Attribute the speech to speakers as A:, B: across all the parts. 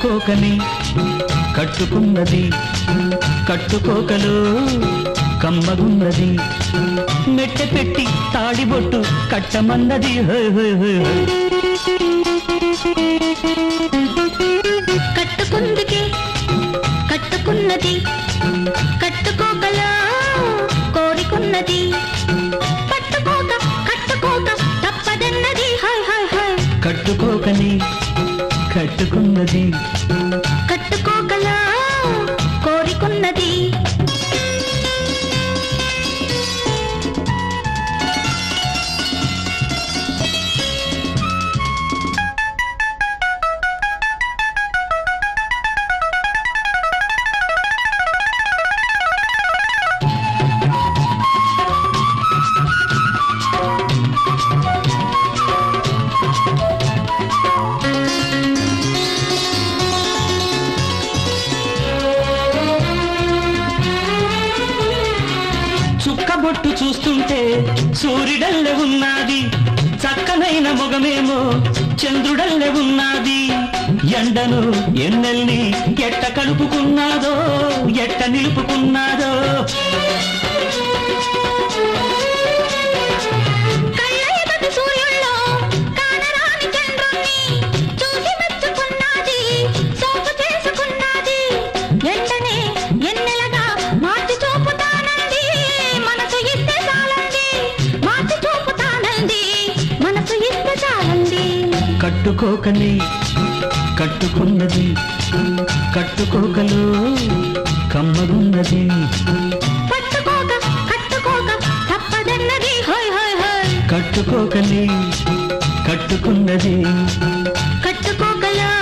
A: కట్టుకోకని కట్టుకున్నది కట్టుకోకలో కమ్మగున్నది. మెట్టె పెట్టి తాడిబొట్టు కట్టమన్నది.
B: కట్టుకుందుకే కట్టుకున్నది.
A: కట్టుకున్నది. చూస్తుంటే సూర్యుడల్లె ఉన్నది. చక్కనైన మొగమేమో చంద్రుడల్లె ఉన్నది. ఎండను ఎన్నెల్ని ఎట్ట కలుపుకున్నాదో ఎట్ట నిలుపుకున్నాదో. కట్టుకోకని కట్టుకున్నది కట్టుకోకలు కమ్మగున్నది.
B: పట్టుకోక కట్టుకోక తప్పదన్నది. హోయ్ హోయ్ హోయ్
A: కట్టుకోకని కట్టుకున్నది.
B: కట్టుకోగలా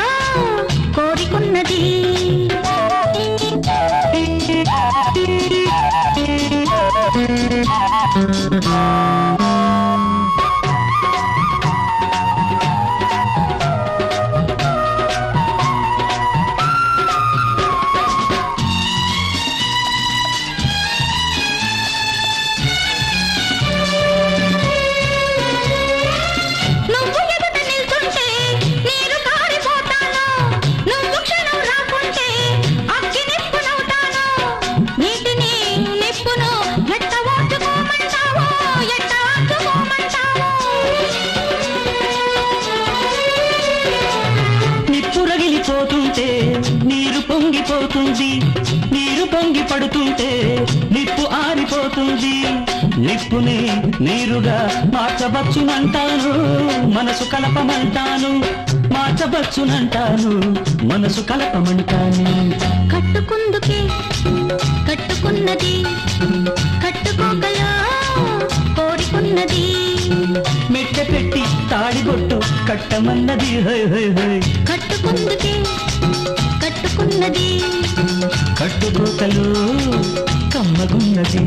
B: కోరికున్నది. నువ్వు
A: పొంగిపోతుంది నీరు పొంగి పడుతుంటే నిప్పు ఆరిపోతుంది. నిప్పుని నీరుగా మార్చవచ్చునంటాను మనసు కలపమంటాను మార్చవచ్చునంటాను మనసు కలపమంటాను.
B: కట్టుకుందుకే కట్టుకున్నది కట్టుకోగలా కోరికున్నది.
A: మెట్టె పెట్టి తాడిబొట్టు కట్టమన్నది హై హై హై.
B: కట్టుకుందుకే కమ్మగున్నది
A: కట్టుకోకలు కమ్మగున్నది